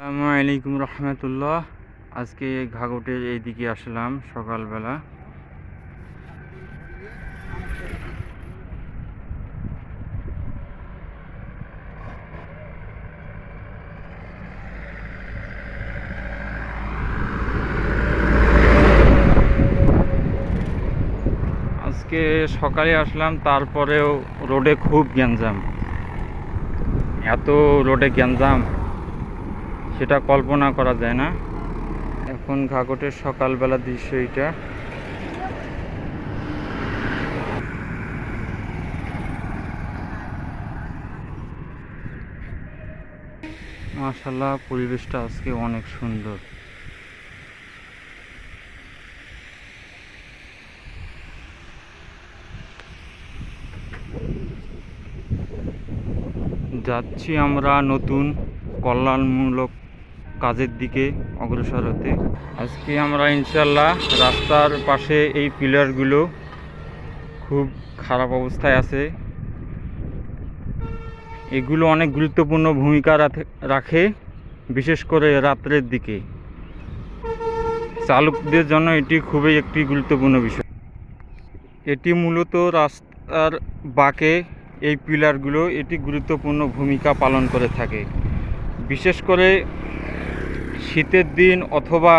আসসালামু আলাইকুম রহমতুল্লাহ। আজকে ঘাগটের এইদিকে আসলাম সকালবেলা। আজকে সকালে আসলাম, তারপরেও রোডে খুব গ্যাঞ্জাম। এত রোডে গ্যাঞ্জাম। সেটা কল্পনা করা যায় না। এখন ঘাগটের সকালবেলা দৃশ্য এটা মাশাল্লাহ পরিবেশটা আজকে অনেক সুন্দর। যাচ্ছি আমরা নতুন কল্যাণমূলক কাজের দিকে অগ্রসর হতে। আজকে আমরা ইনশাল্লাহ রাস্তার পাশে এই পিলারগুলো খুব খারাপ অবস্থায় আছে। এগুলো অনেক গুরুত্বপূর্ণ ভূমিকা রাখে- বিশেষ করে রাত্রের দিকে। চালকদের জন্য এটি খুবই একটি গুরুত্বপূর্ণ বিষয়। এটি মূলত রাস্তার বাঁকে এই পিলারগুলো এটি গুরুত্বপূর্ণ ভূমিকা পালন করে থাকে। বিশেষ করে শীতের দিন অথবা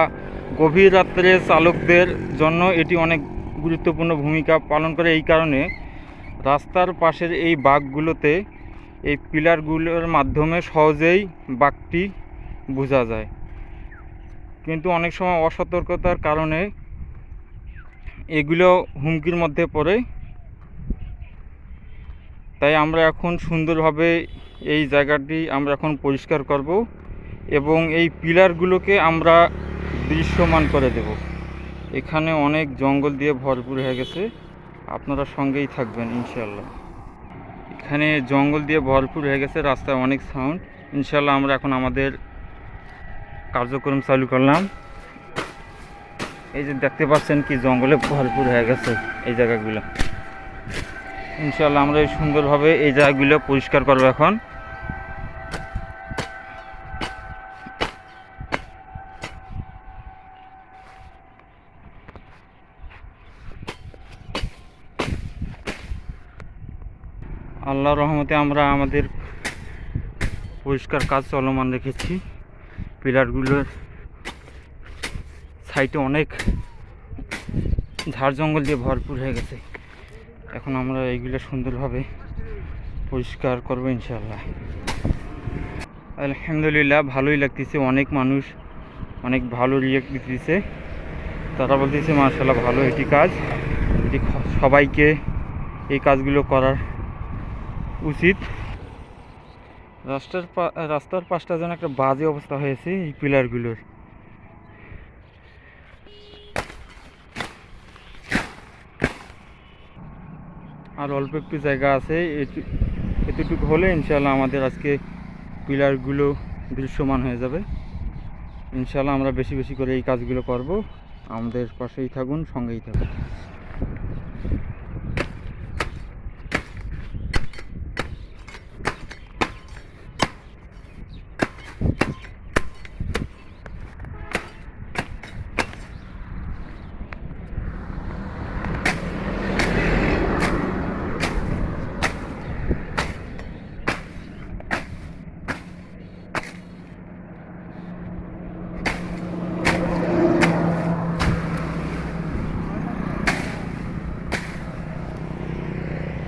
গভীর রাত্রে চালকদের জন্য এটি অনেক গুরুত্বপূর্ণ ভূমিকা পালন করে। এই কারণে রাস্তার পাশের এই বাঘগুলোতে এই পিলারগুলোর মাধ্যমে সহজেই বাঘটি বোঝা যায়। কিন্তু অনেক সময় অসতর্কতার কারণে এগুলো হুমকির মধ্যে পড়ে। তাই আমরা এখন সুন্দরভাবে এই জায়গাটি আমরা এখন পরিষ্কার করব। এবং এই পিলারগুলোকে আমরা দৃশ্যমান করে দেব। এখানে অনেক জঙ্গল দিয়ে ভরপুর হয়ে গেছে। আপনারা সঙ্গেই থাকবেন ইনশাল্লাহ এখানে জঙ্গল দিয়ে ভরপুর হয়ে গেছে, রাস্তায় অনেক সাউন্ড ইনশাল্লাহ আমরা এখন আমাদের কার্যক্রম চালু করলাম। এই যে দেখতে পাচ্ছেন কি, জঙ্গলে ভরপুর হয়ে গেছে এই জায়গাগুলো। ইনশাল্লাহ আমরা সুন্দরভাবে এই জায়গাগুলো পরিষ্কার করব এখন। আল্লাহর রহমতে আমরা আমাদের পরিষ্কার কাজ চলমান রেখেছি। পিলারগুলোর সাইডে অনেক ঝাড় জঙ্গল দিয়ে ভরপুর হয়ে গেছে। এখন আমরা এইগুলো সুন্দরভাবে পরিষ্কার করব ইনশাল্লাহ আলহামদুলিল্লাহ, ভালোই লাগতেছে। অনেক মানুষ অনেক ভালো রিয়েক্ট দিতেছে। তারা বলতেছে মার্শাল্লাহ ভালো এটি কাজ। এটি সবাইকে এই কাজগুলো করার উচিত। রাস্তার রাস্তার পাশটা যেন একটা বাজে অবস্থা হয়েছে এই পিলারগুলোর। আর অল্প একটু জায়গা আছে এতটুকু হলে ইনশাল্লাহ আমাদের আজকে পিলারগুলো দৃশ্যমান হয়ে যাবে। ইনশাল্লাহ আমরা বেশি বেশি করে এই কাজগুলো করব। আমাদের পাশেই থাকুন, সঙ্গেই থাকুন।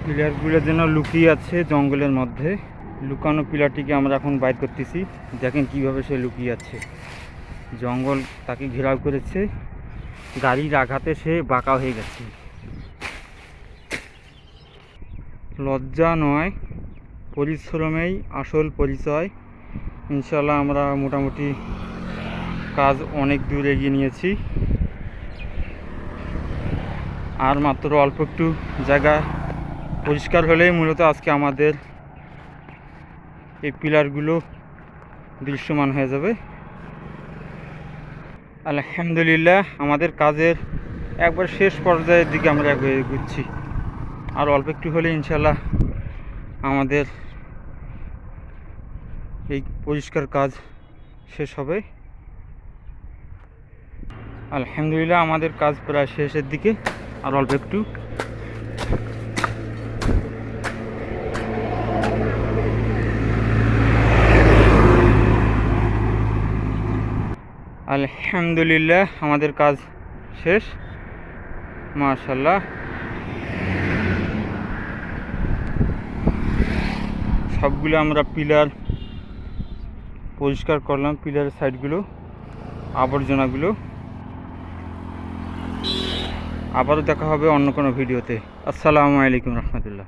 পিলারগুলো যেন লুকিয়ে আছে জঙ্গলের মধ্যে। লুকানো পিলারটিকে আমরা এখন বাইর করতেছি। দেখেন কীভাবে সে লুকিয়ে আছে। জঙ্গল তাকে ঘেরাও করেছে। গাড়ির আঘাতে সে বাঁকা হয়ে গেছে। লজ্জা নয়, পরিশ্রমেই আসল পরিচয়। ইনশাল্লাহ আমরা মোটামুটি কাজ অনেক দূর এগিয়ে নিয়েছি। আর মাত্র অল্প একটু জায়গা পরিষ্কার হলেই মূলত আজকে আমাদের এই পিলারগুলো দৃশ্যমান হয়ে যাবে। আলহামদুলিল্লাহ, আমাদের কাজের একবার শেষ পর্যায়ের দিকে আমরা এগিয়ে এগুচ্ছি। আর অল্প একটু হলে ইনশাল্লাহ আমাদের এই পরিষ্কার কাজ শেষ হবে। আলহামদুলিল্লাহ, আমাদের কাজ প্রায় শেষের দিকে। আর অল্প একটু আলহামদুলিল্লাহ, আমাদের কাজ শেষ। মাশাল্লাহ সবগুলো আমরা পিলার পরিষ্কার করলাম, পিলারের সাইডগুলো, আবর্জনাগুলো। আবারও দেখা হবে অন্য কোনো ভিডিওতে। আসসালামু আলাইকুম রহমতুল্লাহ।